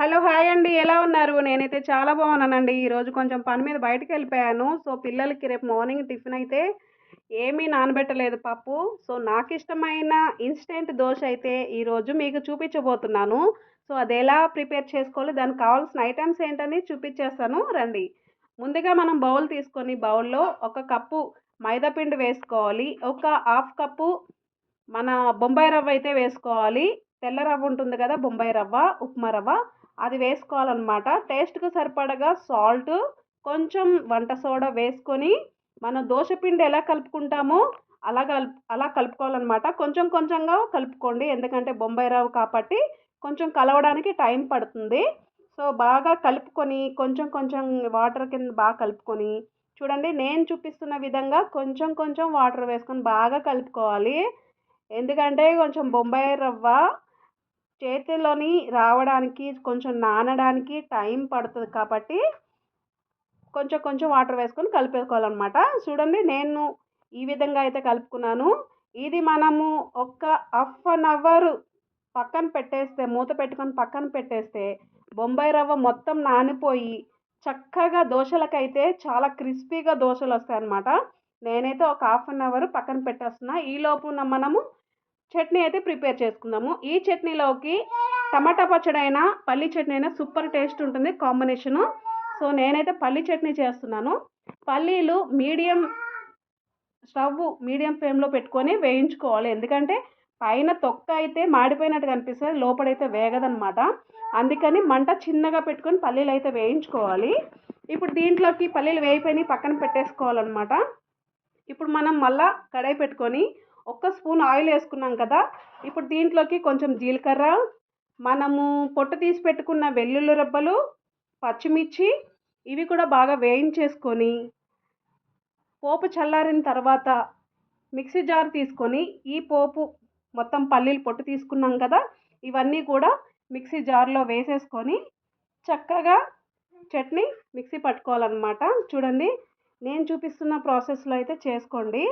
Hello hi అండి. ఎలా ఉన్నారు? నేనైతే చాలా బాగున్నానండి. ఈరోజు కొంచెం పని మీద బయటకు వెళ్ళిపోయాను. సో పిల్లలకి రేపు మార్నింగ్ టిఫిన్ అయితే ఏమీ నానబెట్టలేదు పప్పు. సో నాకు ఇష్టమైన ఇన్స్టెంట్ దోశ అయితే ఈరోజు మీకు చూపించబోతున్నాను. సో అది ఎలా ప్రిపేర్ చేసుకోవాలి? దానికి కావాల్సిన ఐటమ్స్ ఏంటని చూపించేస్తాను. రండి. ముందుగా మనం బౌల్ తీసుకొని బౌల్లో ఒక కప్పు మైదాపిండి వేసుకోవాలి. ఒక హాఫ్ కప్పు మన బొంబాయి రవ్వ అయితే వేసుకోవాలి. తెల్ల రవ్వ ఉంటుంది కదా బొంబాయి రవ్వ ఉప్మా రవ్వ. అది వేసుకోవాలన్నమాట. టేస్ట్కి సరిపడగా సాల్ట్ కొంచెం వంట సోడా వేసుకొని మనం దోశ పిండి ఎలా కలుపుకుంటామో అలా కలుపు అలా కలుపుకోవాలన్నమాట. కొంచెం కొంచెంగా కలుపుకోండి. ఎందుకంటే బొంబాయి రవ్వ కాబట్టి కొంచెం కలవడానికి టైం పడుతుంది. సో బాగా కలుపుకొని కొంచెం కొంచెం వాటర్ కింద బాగా కలుపుకొని చూడండి నేను చూపిస్తున్న విధంగా కొంచెం కొంచెం వాటర్ వేసుకొని బాగా కలుపుకోవాలి. ఎందుకంటే కొంచెం బొంబాయి రవ్వ చేతిలోని రావడానికి కొంచెం నానడానికి టైం పడుతుంది కాబట్టి కొంచెం కొంచెం వాటర్ వేసుకొని కలిపేసుకోవాలన్నమాట. చూడండి నేను ఈ విధంగా అయితే కలుపుకున్నాను. ఇది మనము ఒక హాఫ్ అన్ అవర్ పక్కన పెట్టేస్తే మూత పెట్టుకొని పక్కన పెట్టేస్తే బొంబాయి రవ్వ మొత్తం నానిపోయి చక్కగా దోశలకైతే చాలా క్రిస్పీగా దోశలు వస్తాయి అన్నమాట నేనైతే ఒక హాఫ్ అన్ అవర్ పక్కన పెట్టేస్తున్నా. ఈ లోపున మనము చట్నీ అయితే ప్రిపేర్ చేసుకుందాము. ఈ చట్నీలోకి టమాటా పచ్చడి అయినా పల్లి చట్నీ అయినా సూపర్ టేస్ట్ ఉంటుంది కాంబినేషను. సో నేనైతే పల్లి చట్నీ చేస్తున్నాను. పల్లీలు మీడియం స్టవ్ మీడియం ఫ్లేమ్లో పెట్టుకొని వేయించుకోవాలి. ఎందుకంటే పైన తొక్క అయితే మాడిపోయినట్టు కనిపిస్తుంది లోపడైతే వేగదనమాట. అందుకని మంట చిన్నగా పెట్టుకొని పల్లీలు అయితే వేయించుకోవాలి. ఇప్పుడు దీంట్లోకి పల్లీలు వేయిపోయి పక్కన పెట్టేసుకోవాలన్నమాట. ఇప్పుడు మనం మళ్ళా కడాయి పెట్టుకొని ఒక్క స్పూన్ ఆయిల్ వేసుకున్నాం కదా ఇప్పుడు దీంట్లోకి కొంచెం జీలకర్ర మనము పొట్టు తీసి పెట్టుకున్న వెల్లుల్లి రెబ్బలు పచ్చిమిర్చి ఇవి కూడా బాగా వేయించేసుకొని పోపు చల్లారిన తర్వాత మిక్సీ జార్ తీసుకొని ఈ పోపు మొత్తం పల్లీలు పొట్టు తీసుకున్నాం కదా ఇవన్నీ కూడా మిక్సీ జార్లో వేసేసుకొని చక్కగా చట్నీ మిక్సీ పట్టుకోవాలన్నమాట. చూడండి నేను చూపిస్తున్న ప్రాసెస్లో అయితే చేసుకోండి.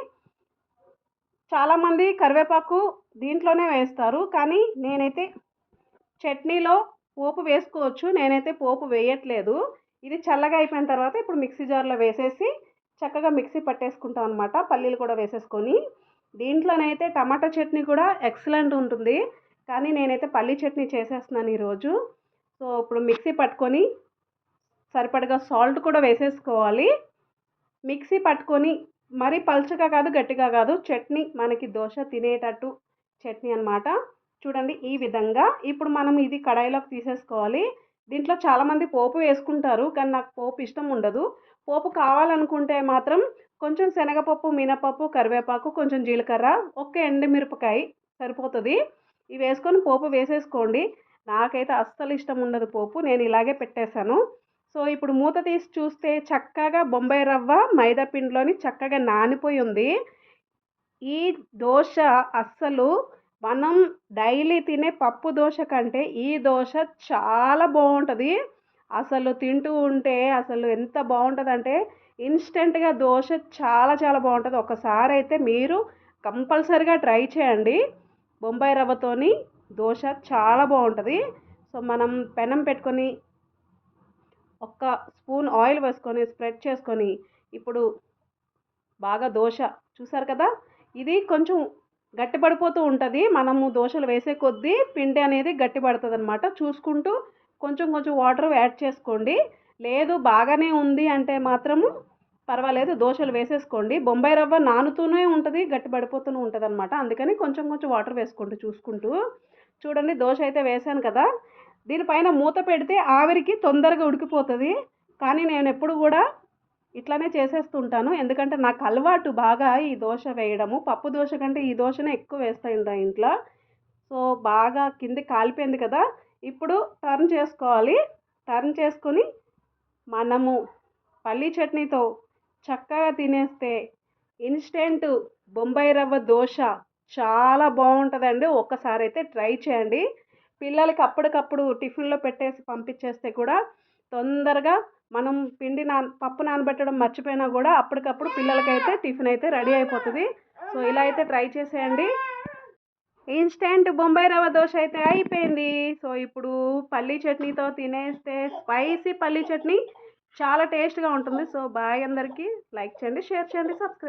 చాలామంది కరివేపాకు దీంట్లోనే వేస్తారు కానీ నేనైతే చట్నీలో పోపు వేసుకోవచ్చు. నేనైతే పోపు వేయట్లేదు. ఇది చల్లగా అయిపోయిన తర్వాత ఇప్పుడు మిక్సీ జార్లో వేసేసి చక్కగా మిక్సీ పట్టేసుకుంటాం అనమాట పల్లీలు కూడా వేసేసుకొని. దీంట్లోనైతే టమాటా చట్నీ కూడా ఎక్సలెంట్ ఉంటుంది. కానీ నేనైతే పల్లీ చట్నీ చేసేస్తున్నాను ఈరోజు. సో ఇప్పుడు మిక్సీ పట్టుకొని సరిపడగా సాల్ట్ కూడా వేసేసుకోవాలి. మిక్సీ పట్టుకొని మరీ పల్చగా కాదు గట్టిగా కాదు. చట్నీ మనకి దోశ తినేటట్టు చట్నీ అనమాట చూడండి ఈ విధంగా. ఇప్పుడు మనం ఇది కడాయిలోకి తీసేసుకోవాలి. దీంట్లో చాలామంది పోపు వేసుకుంటారు కానీ నాకు పోపు ఇష్టం ఉండదు. పోపు కావాలనుకుంటే మాత్రం కొంచెం శనగపప్పు మినపప్పు కరివేపాకు కొంచెం జీలకర్ర ఒక్క ఎండుమిరపకాయ సరిపోతుంది. ఇవి వేసుకొని పోపు వేసేసుకోండి. నాకైతే అస్సలు ఇష్టం ఉండదు పోపు. నేను ఇలాగే పెట్టేశాను. సో ఇప్పుడు మూత తీసి చూస్తే చక్కగా బొంబాయి రవ్వ మైదా పిండిలోని చక్కగా నానిపోయి ఉంది. ఈ దోశ అస్సలు మనం డైలీ తినే పప్పు దోశ కంటే ఈ దోశ చాలా బాగుంటుంది అసలు తింటూ ఉంటే అసలు ఎంత బాగుంటుంది అంటే ఇన్స్టెంట్గా దోశ చాలా చాలా బాగుంటుంది ఒకసారి అయితే మీరు కంపల్సరిగా ట్రై చేయండి. బొంబాయి రవ్వతోని దోశ చాలా బాగుంటుంది సో మనం పెనం పెట్టుకొని ఒక్క స్పూన్ ఆయిల్ వేసుకొని స్ప్రెడ్ చేసుకొని ఇప్పుడు బాగా దోశ చూసారు కదా? ఇది కొంచెం గట్టిపడిపోతూ ఉంటుంది. మనము దోశలు వేసే కొద్దీ పిండి అనేది గట్టిపడుతుంది అనమాట చూసుకుంటూ కొంచెం కొంచెం వాటర్ యాడ్ చేసుకోండి. లేదు బాగానే ఉంది అంటే మాత్రము పర్వాలేదు దోశలు వేసేసుకోండి. బొంబాయి రవ్వ నానుతూనే ఉంటుంది గట్టి పడిపోతూనే ఉంటుంది అనమాట అందుకని కొంచెం కొంచెం వాటర్ వేసుకోండి చూసుకుంటూ చూడండి దోశ అయితే వేసాను కదా? దీనిపైన మూత పెడితే ఆవిరికి తొందరగా ఉడికిపోతుంది. కానీ నేను ఎప్పుడు కూడా ఇట్లానే చేసేస్తుంటాను. ఎందుకంటే నాకు అలవాటు బాగా ఈ దోశ వేయడము. పప్పు దోశ కంటే ఈ దోశనే ఎక్కువ వేస్తాయి ఇంట్లో. సో బాగా కింద కాలిపోయింది కదా. ఇప్పుడు టర్న్ చేసుకోవాలి. టర్న్ చేసుకొని మనము పల్లీ చట్నీతో చక్కగా తినేస్తే ఇన్స్టెంట్ బొంబాయి రవ్వ దోశ చాలా బాగుంటుందండి. ఒక్కసారి అయితే ట్రై చేయండి. పిల్లలకి అప్పటికప్పుడు టిఫిన్లో పెట్టేసి పంపించేస్తే కూడా తొందరగా మనం పిండి నా పప్పు నానబెట్టడం మర్చిపోయినా కూడా అప్పటికప్పుడు పిల్లలకైతే టిఫిన్ అయితే రెడీ అయిపోతుంది. సో ఇలా అయితే ట్రై చేసేయండి. ఇన్స్టెంట్ బొంబాయి రవ్వ దోశ అయితే అయిపోయింది. సో ఇప్పుడు పల్లీ చట్నీతో తినేస్తే స్పైసీ పల్లీ చట్నీ చాలా టేస్ట్గా ఉంటుంది. సో బాయ్ అందరికీ. లైక్ చేయండి షేర్ చేయండి సబ్స్క్రైబ్